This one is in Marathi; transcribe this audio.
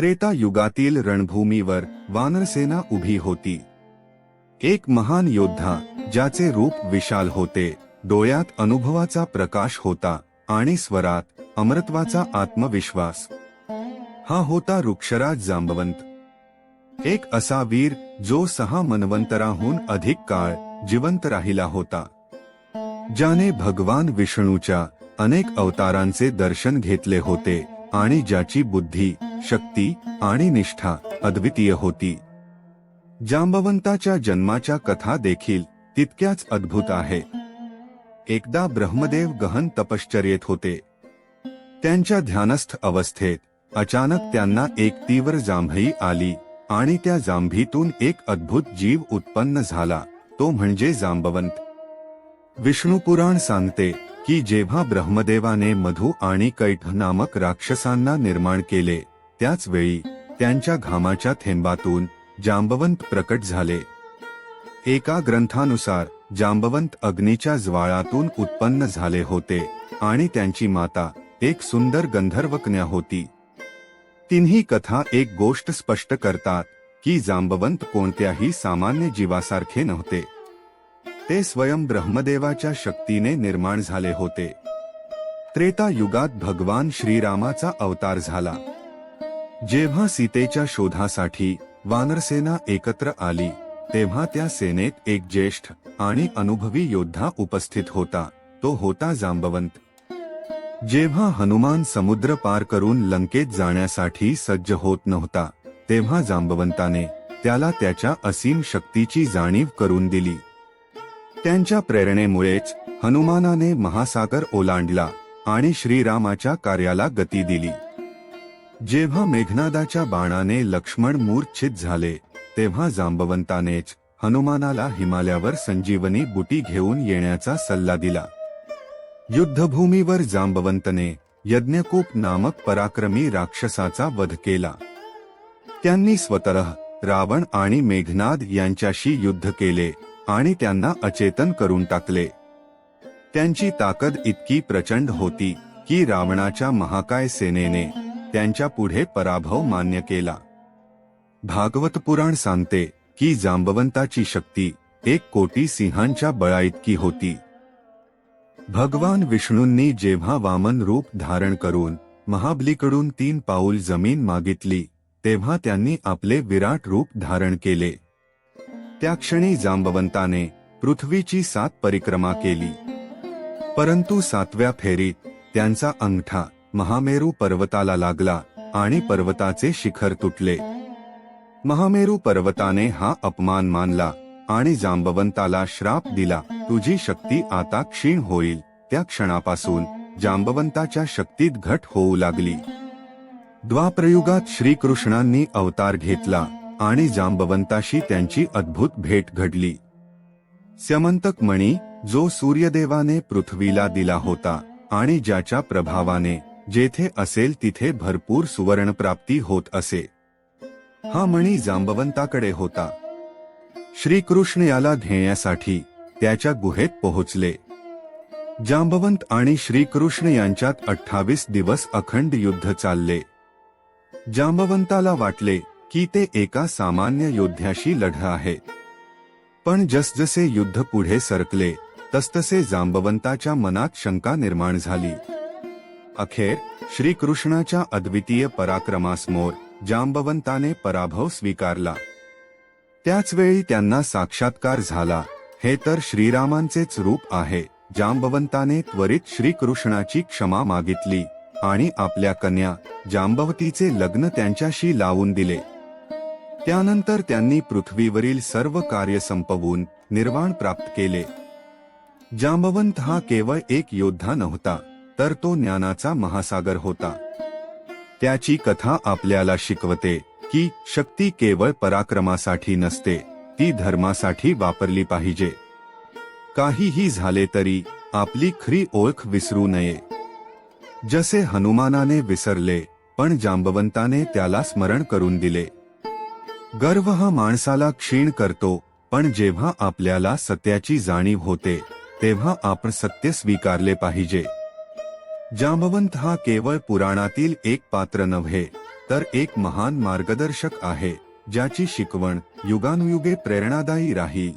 त्रेता युगातील रणभूमीवर वानरसेना उभी होती. एक महान योद्धा ज्याचे रूप विशाल होते डोळ्यात अनुभवाचा प्रकाश होता आणि स्वरात अमरत्वाचा आत्मविश्वास. हा होता वृक्षराज जांबवंत. एक असा वीर जो सहा मनवंतराहून अधिक काळ जिवंत राहिला होता. ज्याने भगवान विष्णूच्या अनेक अवतारांचे दर्शन घेतले होते आणि ज्याची बुद्धी शक्ती आणि निष्ठा अद्वितीय होती. जांबवंताच्या जन्माच्या कथा देखील तितक्याच अद्भुत आहे. एकदा ब्रह्मदेव गहन तपश्चर्येत होते. त्यांच्या ध्यानस्थ अवस्थेत अचानक त्यांना एक तीव्र जांभई आली आणि त्या जांभीतून एक अद्भुत जीव उत्पन्न झाला तो म्हणजे जांबवंत. विष्णुपुराण सांगते की जेव्हा ब्रह्मदेवाने मधु आणि कैठ नामक राक्षसांना निर्माण केले त्याच वेळी त्यांच्या घामाच्या थेंबातून जांबवंत प्रकट झाले. एका ग्रंथानुसार जांबवंत अग्नीच्या ज्वाळातून उत्पन्न झाले होते आणि त्यांची माता एक सुंदर गंधर्वकन्या होती. तिन्ही कथा एक गोष्ट स्पष्ट करतात की जांबवंत कोणत्याही सामान्य जीवासारखे नव्हते. ते स्वयं ब्रह्मदेवाच्या शक्तीने निर्माण झाले होते. त्रेता युगात भगवान श्रीरामाचा अवतार झाला. जेव्हा सीतेच्या शोधासाठी वानरसेना एकत्र आली तेव्हा त्या सेनेत एक ज्येष्ठ आणि अनुभवी योद्धा उपस्थित होता तो होता जांबवंत. जेव्हा हनुमान समुद्र पार करून लंकेत जाण्यासाठी सज्ज होत नव्हता तेव्हा जांबवंताने त्याला त्याच्या असीम शक्तीची जाणीव करून दिली. त्यांच्या प्रेरणेमुळेच हनुमानाने महासागर ओलांडला आणि श्रीरामाच्या कार्याला गती दिली. जेव्हा मेघनादाच्या बाणाने लक्ष्मण मूर्छित झाले तेव्हा जांबवंतानेच हनुमानाला हिमालयावर संजीवनी बुटी घेऊन येण्याचा सल्ला दिला. युद्धभूमीवर जांबवंतने यज्ञकूप नामक पराक्रमी राक्षसाचा वध केला. त्यांनी स्वतः रावण आणि मेघनाद यांच्याशी युद्ध केले आणि त्यांना अचेतन करून टाकले. त्यांची ताकद इतकी प्रचंड होती की रावणाच्या महाकाय सेनेने त्यांच्या पुढे पराभव मान्य केला. भागवत पुराण सांगते की जांबवंताची शक्ती एक कोटी सिंहांच्या बळाइतकी होती. भगवान विष्णूंनी जेव्हा वामन रूप धारण करून महाबलीकडून तीन पाऊल जमीन मागितली तेव्हा त्यांनी आपले विराट रूप धारण केले. त्या क्षणी जांबवंताने पृथ्वीची सात परिक्रमा केली. परंतु सातव्या फेरीत त्यांचा अंगठा महामेरू पर्वताला लागला आणि पर्वताचे शिखर तुटले. महामेरू पर्वताने हा अपमान मानला आणि जांबवंताला श्राप दिला तुझी शक्ती आता क्षीण होईल. त्या क्षणापासून जांबवंताच्या शक्तीत घट होऊ लागली. द्वाप्रयुगात श्रीकृष्णांनी अवतार घेतला आणि जांबवंताशी त्यांची अद्भुत भेट घडली. स्यमंतक मणी जो सूर्यदेवाने पृथ्वीला दिला होता आणि ज्याच्या प्रभावाने जेथे असेल तिथे भरपूर सुवर्णप्राप्ती होत असे. हा मणी जांबवंताकडे होता. श्रीकृष्ण याला घेण्यासाठी त्याच्या गुहेत पोहोचले. जांबवंत आणि श्रीकृष्ण यांच्यात अठ्ठावीस दिवस अखंड युद्ध चालले. जांबवंताला वाटले की ते एका सामान्य योद्ध्याशी लढ आहे. पण जसजसे युद्ध पुढे सरकले तसतसे जांबवंताच्या मनात शंका निर्माण झाली. अखेर श्रीकृष्णाच्या अद्वितीय पराक्रमासमोर जांबवंताने पराभव स्वीकारला. त्याचवेळी त्यांना साक्षात्कार झाला. हे तर श्रीरामांचेच रूप आहे. जांबवंताने त्वरित श्रीकृष्णाची क्षमा मागितली आणि आपल्या कन्या जांबवतीचे लग्न त्यांच्याशी लावून दिले. त्यानंतर त्यांनी पृथ्वीवरील सर्व कार्य संपवून निर्वाण प्राप्त केले. जांबवंत हा केवळ एक योद्धा नव्हता. तर तो ज्ञानाचा महासागर होता. त्याची कथा आपल्याला शिकवते की शक्ती केवळ पराक्रमासाठी नसते ती धर्मासाठी वापरली पाहिजे. काहीही झाले तरी आपली खरी ओळख विसरू नये. जसे हनुमानाने विसरले पण जांबवंताने त्याला स्मरण करून दिले. गर्व हा माणसाला क्षीण करतो पण जेव्हा आपल्याला सत्याची जाणीव होते तेव्हा आपण सत्य स्वीकारले पाहिजे. जांबवंत हा केवळ पुराणातील एक पात्र नव्हे तर एक महान मार्गदर्शक आहे ज्याची शिकवण युगानुयुगे प्रेरणादायी राहील